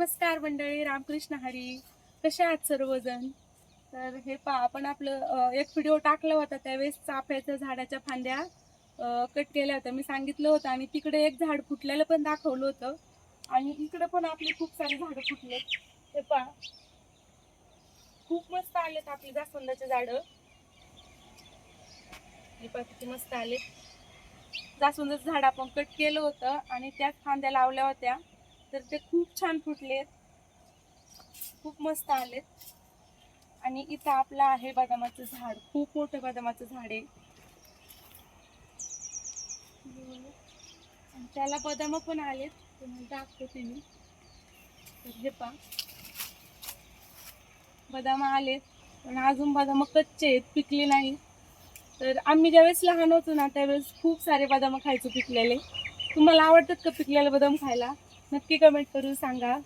नमस्कार मंडळी रामकृष्ण हरी. कसे आहात सर्वजण? तर हे पहा आपण आपलं एक व्हिडिओ टाकला होता त्यावेळेस चाफ्याच्या झाडाच्या फांद्या कट केल्या होत्या. मी सांगितलं होतं आणि तिकडे एक झाड फुटलेलं पण दाखवलं होतं. आणि इकडे पण आपले खूप सारे झाडं फुटले. हे पहा. खूप मस्त आलेत आपली जास्वंदाचे झाडं. हे पा किती मस्त आले जास्वंदाचं झाड आपण कट केलं होतं आणि त्याच फांद्या लावल्या होत्या. तर ते खूप छान फुटलेत. खूप मस्त आलेत. आणि इथं आपलं आहे बदामाचं झाड. खूप मोठं बदामाचं झाड आहे. आणि त्याला बदाम पण आलेत. तुम्हाला दाखवते मी. तर हे पहा. बदाम आलेत. पण अजून बदाम कच्चे आहेत पिकले नाही. तर आम्ही ज्यावेळेस लहान होतो ना त्यावेळेस खूप सारे बदाम खायचो पिकलेले. तुम्हाला आवडतात का पिकलेले बदाम खायला? नक्की कमेंट करून सांगा.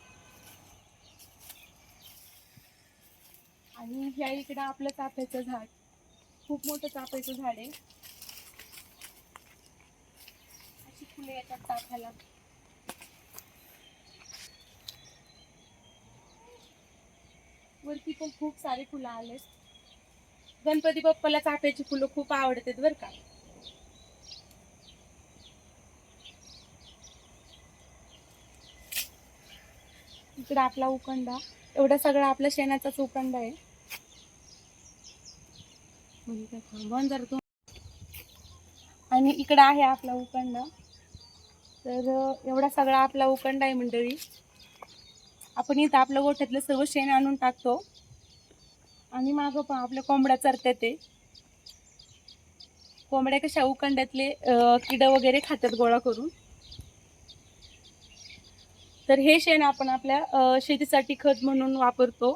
आणि ह्या इकडं आपलं चाफ्याचं झाड. खूप मोठं चाफ्याचं झाड आहे. अशी फुले येतात चाफ्याला. वरती पण खूप सारे फुलं आले गणपती बाप्पाला चाफ्याची फुलं खूप आवडतात बरं का. तिकडे आपला उकंडा. एवढा सगळा आपला शेणाचाच उकंडा आहे. थांबवून जर तू आणि इकडं आहे आपला उकंडा. तर एवढा सगळा आपला उकंडा आहे मंडळी. आपण इथं आपल्या गोठ्यातलं सर्व शेण आणून टाकतो. आणि मागं पण आपल्या कोंबड्या चरतात ते. कोंबड्या कशा उकंड्यातले किड किडं वगैरे खातात गोळा करून. तर हे शेण आपण आपल्या शेतीसाठी खत म्हणून वापरतो.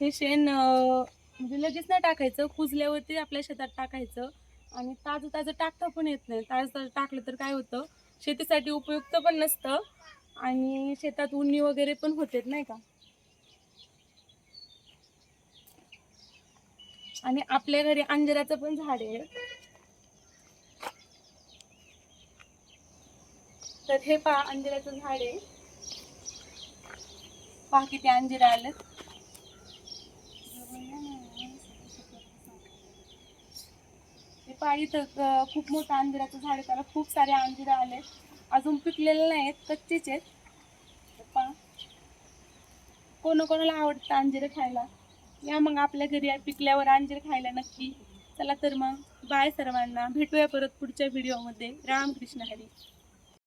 हे शेण म्हणजे लगेच नाही टाकायचं. कुजल्यावरती आपल्या शेतात टाकायचं. आणि ताजं ताजं टाकता पण येत नाही. ताजं ताजं टाकलं तर काय होतं? शेतीसाठी उपयुक्त पण नसतं. आणि शेतात उन्नी वगैरे पण होते नाही का? आणि आपल्या घरी अंजिराचं पण झाड आहे. तर हे पहा अंजिराचं झाड आहे. पहा किती अंजीर आलेत हे पहा इथं खूप मोठं अंजिराचं झाड त्याला खूप सारे अंजीर आलेत अजून पिकलेले नाहीत कच्चेच आहेत. पहा. कोणाकोणाला आवडतं अंजिरं खायला? या मग आपल्या घरी पिकल्यावर अंजीर खायला नक्की. चला तर मग बाय सर्वांना. भेटूया परत पुढच्या व्हिडिओमध्ये रामकृष्ण हरी.